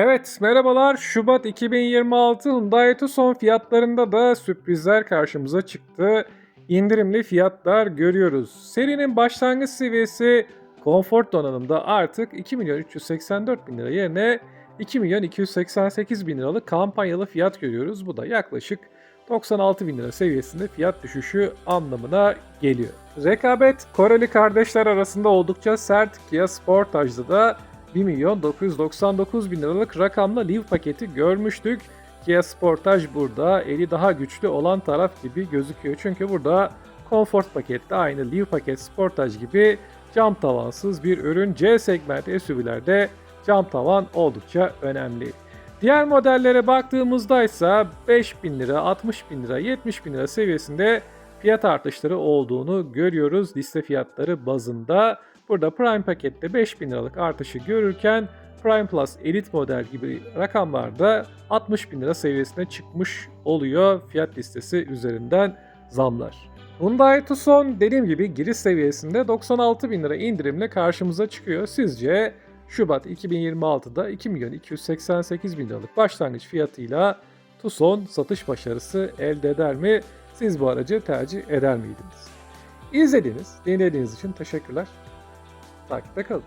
Evet, merhabalar. Şubat 2026 Hyundai Tucson fiyatlarında da sürprizler karşımıza çıktı. İndirimli fiyatlar görüyoruz. Serinin başlangıç seviyesi konfor donanımda artık 2 milyon 384 bin lira yerine 2 milyon 288 bin liralık kampanyalı fiyat görüyoruz. Bu da yaklaşık 96 bin lira seviyesinde fiyat düşüşü anlamına geliyor. Rekabet Koreli kardeşler arasında oldukça sert Kia Sportage'da da 1 milyon 999 bin liralık rakamla Liv paketi görmüştük. Kia Sportage burada eli daha güçlü olan taraf gibi gözüküyor. Çünkü burada Comfort pakette aynı Liv paket Sportage gibi cam tavansız bir ürün. C segment SUV'lerde cam tavan oldukça önemli. Diğer modellere baktığımızda ise 5000 lira, 60 bin lira, 70 bin lira seviyesinde fiyat artışları olduğunu görüyoruz liste fiyatları bazında. Burada Prime pakette 5000 liralık artışı görürken Prime Plus Elite model gibi rakamlarda 60 bin lira seviyesine çıkmış oluyor fiyat listesi üzerinden zamlar. Hyundai Tucson dediğim gibi giriş seviyesinde 96 bin lira indirimle karşımıza çıkıyor. Sizce Şubat 2026'da 2 milyon 288 bin liralık başlangıç fiyatıyla Tucson satış başarısı elde eder mi? Siz bu aracı tercih eder miydiniz? İzlediğiniz, dinlediğiniz için teşekkürler. Takipte kalın.